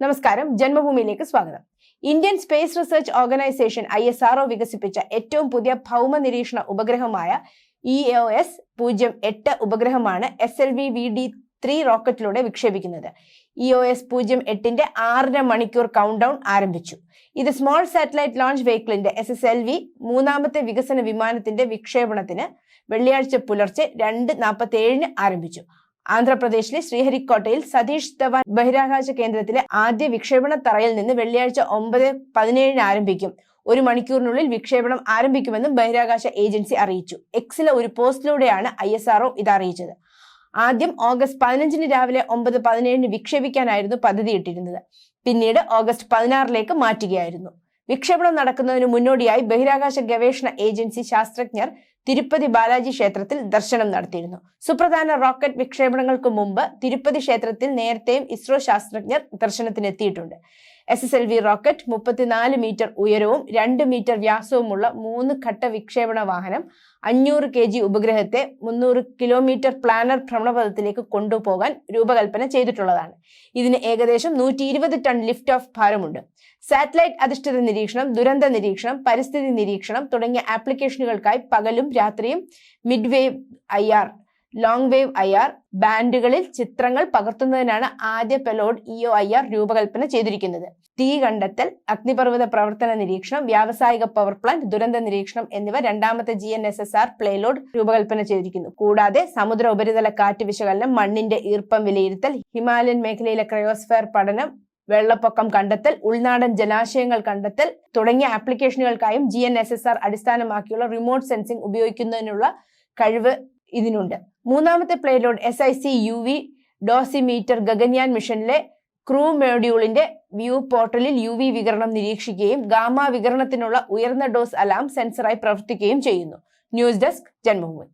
നമസ്കാരം ജന്മഭൂമിയിലേക്ക് സ്വാഗതം. Indian space research organisation I S RO വികസിപ്പിച്ച ഏറ്റവും പുതിയ ഭൗമ നിരീക്ഷണ ഉപഗ്രഹമായ ഇ ഒ എസ് പൂജ്യം എട്ട് ഉപഗ്രഹമാണ് S L V V D three റോക്കറ്റിലൂടെ വിക്ഷേപിക്കുന്നത്. ഇ ഒ എസ് പൂജ്യം എട്ടിന്റെ ആറര മണിക്കൂർ കൗണ്ട് ഡൗൺ ആരംഭിച്ചു. ഇത് സ്മോൾ സാറ്റലൈറ്റ് ലോഞ്ച് വെഹിക്കിളിന്റെ എസ് എസ് എൽ വി മൂന്നാമത്തെ വികസന വിമാനത്തിന്റെ വിക്ഷേപണത്തിന് വെള്ളിയാഴ്ച പുലർച്ചെ രണ്ട് നാൽപ്പത്തി ഏഴിന് ആരംഭിച്ചു. ആന്ധ്രാപ്രദേശിലെ ശ്രീഹരിക്കോട്ടയിൽ സതീഷ് ധവാൻ ബഹിരാകാശ കേന്ദ്രത്തിലെ ആദ്യ വിക്ഷേപണ തറയിൽ നിന്ന് വെള്ളിയാഴ്ച ഒമ്പത് പതിനേഴിന് ആരംഭിക്കും. ഒരു മണിക്കൂറിനുള്ളിൽ വിക്ഷേപണം ആരംഭിക്കുമെന്നും ബഹിരാകാശ ഏജൻസി അറിയിച്ചു. എക്സിലെ ഒരു പോസ്റ്റിലൂടെയാണ് ഐ എസ് ആർഒ ഇത് അറിയിച്ചത്. ആദ്യം ഓഗസ്റ്റ് പതിനഞ്ചിന് രാവിലെ ഒമ്പത് പതിനേഴിന് വിക്ഷേപിക്കാനായിരുന്നു പദ്ധതിയിട്ടിരുന്നത്. പിന്നീട് ഓഗസ്റ്റ് പതിനാറിലേക്ക് മാറ്റുകയായിരുന്നു. വിക്ഷേപണം നടക്കുന്നതിന് മുന്നോടിയായി ബഹിരാകാശ ഗവേഷണ ഏജൻസി ശാസ്ത്രജ്ഞർ തിരുപ്പതി ബാലാജി ക്ഷേത്രത്തിൽ ദർശനം നടത്തിയിരുന്നു. സുപ്രധാന റോക്കറ്റ് വിക്ഷേപണങ്ങൾക്ക് മുമ്പ് തിരുപ്പതി ക്ഷേത്രത്തിൽ നേരത്തെയും ഇസ്രോ ശാസ്ത്രജ്ഞർ ദർശനത്തിനെത്തിയിട്ടുണ്ട്. S S L V rocket മുപ്പത്തിനാല് മീറ്റർ ഉയരവും രണ്ട് മീറ്റർ വ്യാസവുമുള്ള മൂന്ന് ഘട്ട വിക്ഷേപണ വാഹനം അഞ്ഞൂറ് കെ ജി ഉപഗ്രഹത്തെ മുന്നൂറ് കിലോമീറ്റർ പ്ലാനർ ഭ്രമണപഥത്തിലേക്ക് കൊണ്ടുപോകാൻ രൂപകൽപ്പന ചെയ്തിട്ടുള്ളതാണ്. ഇതിന് ഏകദേശം നൂറ്റി ഇരുപത് ടൺ ലിഫ്റ്റ് ഓഫ് ഭാരമുണ്ട്. സാറ്റലൈറ്റ് അധിഷ്ഠിത നിരീക്ഷണം ദുരന്ത നിരീക്ഷണം പരിസ്ഥിതി നിരീക്ഷണം തുടങ്ങിയ ആപ്ലിക്കേഷനുകൾക്കായി പകലും രാത്രിയും mid wave I R long wave I R ബാൻഡുകളിൽ ചിത്രങ്ങൾ പകർത്തുന്നതിനാണ് ആദ്യ payload E O I R രൂപകൽപ്പന ചെയ്തിരിക്കുന്നത്. തീ കണ്ടെത്തൽ അഗ്നിപർവത പ്രവർത്തന നിരീക്ഷണം വ്യാവസായിക പവർ പ്ലാന്റ് ദുരന്ത നിരീക്ഷണം എന്നിവ രണ്ടാമത്തെ G N S S R payload രൂപകൽപ്പന ചെയ്തിരിക്കുന്നു. കൂടാതെ സമുദ്ര ഉപരിതല കാറ്റ് വിശകലനം മണ്ണിന്റെ ഈർപ്പം വിലയിരുത്തൽ ഹിമാലയൻ മേഖലയിലെ ക്രയോസ്ഫെയർ പഠനം വെള്ളപ്പൊക്കം കണ്ടെത്തൽ ഉൾനാടൻ ജലാശയങ്ങൾ കണ്ടെത്തൽ തുടങ്ങിയ ആപ്ലിക്കേഷനുകൾക്കായും G N S S R അടിസ്ഥാനമാക്കിയുള്ള റിമോട്ട് സെൻസിംഗ് ഉപയോഗിക്കുന്നതിനുള്ള കഴിവ് ഇതിനുണ്ട്. മൂന്നാമത്തെ payload S I C U V dosimeter Gaganyaan മിഷനിലെ crew മോഡ്യൂളിന്റെ വ്യൂ പോർട്ടലിൽ യു വി വികരണം നിരീക്ഷിക്കുകയും ഗാമ വികരണത്തിനുള്ള ഉയർന്ന ഡോസ് അലാം സെൻസറായി പ്രവർത്തിക്കുകയും ചെയ്യുന്നു. News desk Janmabhumi